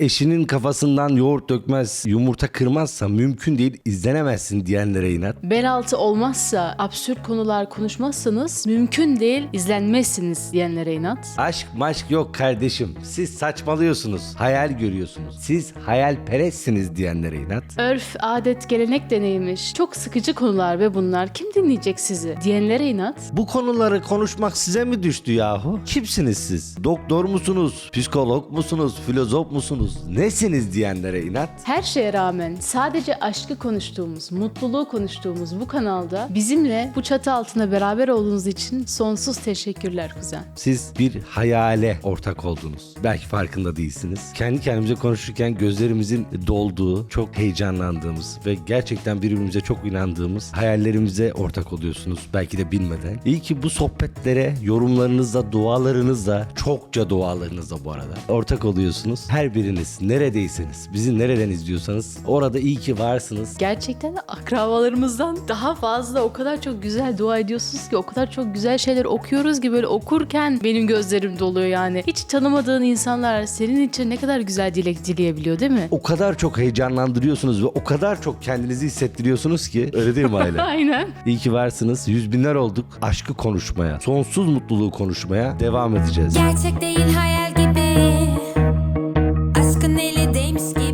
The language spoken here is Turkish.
Eşinin kafasından yoğurt dökmez, yumurta kırmazsa mümkün değil izlenemezsin diyenlere inat. Bel altı olmazsa, absürt konular konuşmazsanız mümkün değil izlenmezsiniz diyenlere inat. Aşk maşk yok kardeşim. Siz saçmalıyorsunuz. Hayal görüyorsunuz. Siz hayalperestsiniz diyenlere inat. Örf, adet, gelenek de neymiş? Çok sıkıcı konular ve bunlar. Kim dinleyecek sizi? Diyenlere inat. Bu konuları konuşmak size mi düştü yahu? Kimsiniz siz? Doktor musunuz? Psikolog musunuz? Filozof musunuz? Nesiniz diyenlere inat? Her şeye rağmen sadece aşkı konuştuğumuz, mutluluğu konuştuğumuz bu kanalda bizimle bu çatı altında beraber olduğunuz için sonsuz teşekkürler kuzen. Siz bir hayale ortak oldunuz. Belki farkında değilsiniz. Kendi kendimize konuşurken gözlerimizin dolduğu, çok heyecanlandığımız ve gerçekten birbirimize çok inandığımız hayallerimize ortak oluyorsunuz. Belki de bilmeden. İyi ki bu sohbetlere yorumlarınızla, dualarınızla, çokça dualarınızla bu arada ortak oluyorsunuz. Her biriniz neredeyseniz, bizi nereden izliyorsanız orada iyi ki varsınız. Gerçekten de akrabalarımızdan daha fazla o kadar çok güzel dua ediyorsunuz ki o kadar çok güzel şeyler okuyoruz ki böyle okurken benim gözlerim doluyor yani. Hiç tanımadığın insanlar senin için ne kadar güzel dilek dileyebiliyor değil mi? O kadar çok heyecanlandırıyorsunuz ve o kadar çok kendinizi hissettiriyorsunuz ki öyle değil mi aile? Aynen. İyi ki varsınız. Yüz binler olduk. Aşkı konuşmaya, sonsuz mutluluğu konuşmaya devam edeceğiz. Gerçek değil hayal gibi nele demiş ki